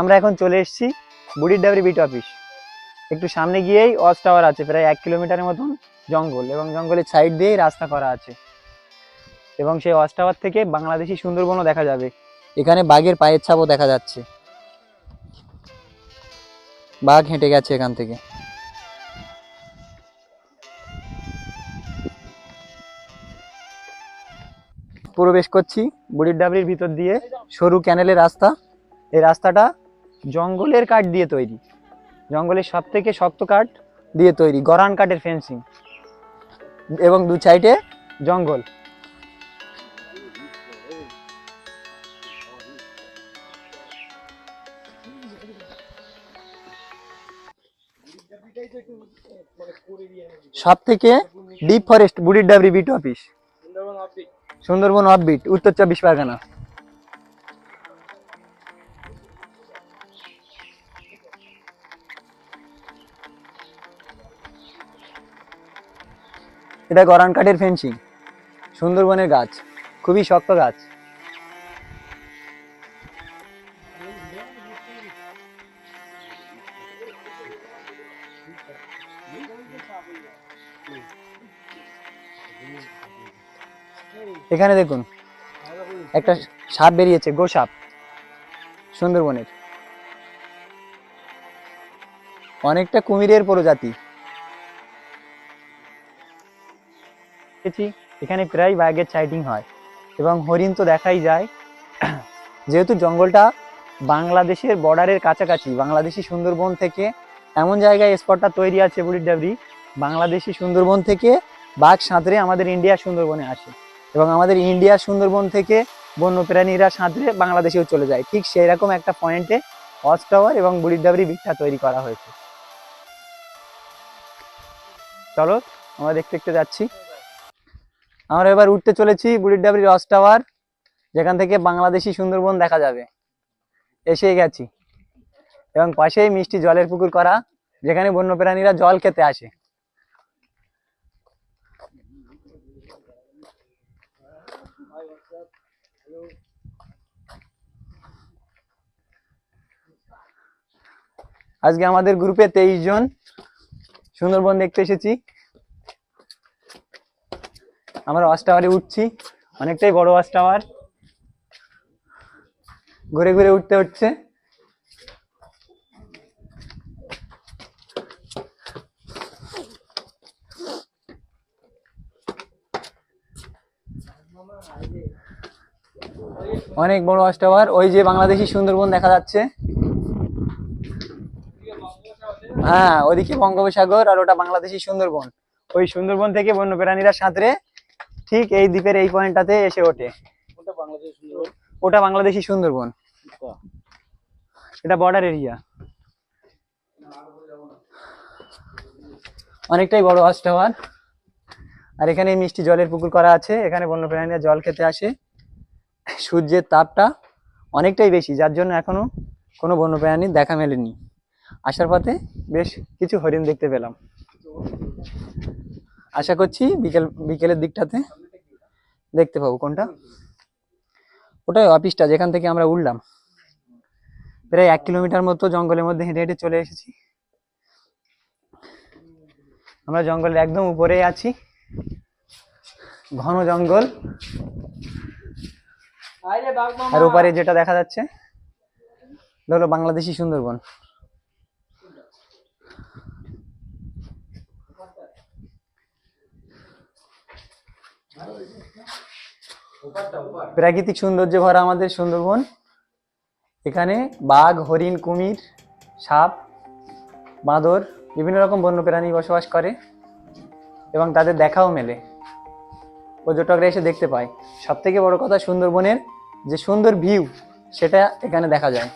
আমরা এখন চলে এসেছি বুড়ির ডাবরি বিট অফিস। একটু সামনে গিয়েই ওয়াচ টাওয়ার আছে, প্রায় এক কিলোমিটারের মতন জঙ্গল এবং জঙ্গলের সাইড দিয়েই রাস্তা করা আছে। এবং সেই ওয়াচ টাওয়ার থেকে বাংলাদেশি সুন্দরবনও দেখা যাবে। এখানে বাঘের পায়ের ছাপও দেখা যাচ্ছে। বাঘ হেঁটে গেছে এখান থেকে। প্রবেশ করছি বুড়ির ডাবরির ভিতর দিয়ে সরু ক্যানেলের রাস্তা। এই রাস্তাটা জঙ্গলের কাঠ দিয়ে তৈরি। জঙ্গলের সব থেকে শক্ত কাঠ দিয়ে তৈরি, গরান কাঠের ফেন্সিং এবং দু সাইডে জঙ্গল। সব থেকে deep forest Burir Dabri beat office Sundarban of beat Uttar Chabbish Pargana. এটা গরান কাঠের ফেন্সিং। সুন্দরবনের গাছ। খুবই শক্ত গাছ। এখানে দেখুন, একটা সাপ বেরিয়েছে, গো সাপ, সুন্দরবনের। অনেকটা কুমিরের প্রজাতি। দেখেছি, এখানে প্রায় বাঘের সাইটিং হয়। এবং হরিণ তো দেখাই যায়। যেহেতু জঙ্গলটা বাংলাদেশের বর্ডারের কাছাকাছি, বাংলাদেশি সুন্দরবন থেকে এমন জায়গায় স্পটটা তৈরি আছে বুড়ির ডাবরি, বাংলাদেশি সুন্দরবন থেকে বাঘ সাঁতরে আমাদের ইন্ডিয়া সুন্দরবনে আসে। এবং আমাদের ইন্ডিয়া সুন্দরবন থেকে বন্যপ্রাণীরা সাঁতরে বাংলাদেশেও চলে যায়। ঠিক সেই রকম একটা পয়েন্টে ওয়াচ টাওয়ার এবং বুড়ির ডাবরি বিটটা তৈরি করা হয়েছে। চলো, আমরা দেখতে দেখতে যাচ্ছি। আমরা এবার উঠতে চলেছি বুড়ির ডাবরি ওয়াচ টাওয়ার, যেখান থেকে বাংলাদেশি সুন্দরবন দেখা যাবে। এসেই গেছি। এবং পাশেই মিষ্টি জলের পুকুর করা, যেখানে বন্যপ্রাণীরা জল খেতে আসে। আজকে আমাদের গ্রুপে তেইশ জন সুন্দরবন দেখতে এসেছি। আমরা ওয়াচ টাওয়ারে উঠছি, অনেকটাই বড় ওয়াচ টাওয়ার। ঘুরে ঘুরে উঠতে হচ্ছে। অনেক বড় ওয়াচ টাওয়ার, ওই যে বাংলাদেশি সুন্দরবন দেখা যাচ্ছে। হ্যাঁ ওদিকে বঙ্গোপসাগর আর ওটা বাংলাদেশি সুন্দরবন। ওই সুন্দরবন থেকে বন্যপ্রাণীরা সাঁতরে ঠিক এই দ্বীপের এই পয়েন্টটাতে এসে ওঠে। ওটা বাংলাদেশি সুন্দরবন। এটা বর্ডার এরিয়া অনেকটাই বড় টাওয়ার আর এখানে মিষ্টি জলের পুকুর করা আছে। এখানে বন্যপ্রাণীরা জল খেতে আসে। সূর্যের তাপটা অনেকটাই বেশি যার জন্য এখনও কোনো বন্যপ্রাণীর দেখা মেলেনি। আসার পথে বেশ কিছু হরিণ দেখতে পেলাম। আশা করছি বিকেল বিকেলের দিকটাতে দেখতে পাবো কোনটা। ওটাই অফিসটা যেখান থেকে আমরা উঠলাম। প্রায় এক কিলোমিটার মতো জঙ্গলের মধ্যে হেঁটে হেঁটে চলে এসেছি। আমরা জঙ্গলের একদম উপরেই আছি। ঘন জঙ্গল। আর ওপারে যেটা দেখা যাচ্ছে হলো বাংলাদেশি সুন্দরবন। প্রাকৃতিক সৌন্দর্যে ভরা আমাদের সুন্দরবন। এখানে বাঘ, হরিণ, কুমির, সাপ, বাঁদর বিভিন্ন রকম বন্যপ্রাণী বসবাস করে এবং তাদের দেখাও মেলে। পর্যটকরা এসে দেখতে পায়। সব থেকে বড় কথা সুন্দরবনের যে সুন্দর ভিউ সেটা এখানে দেখা যায়।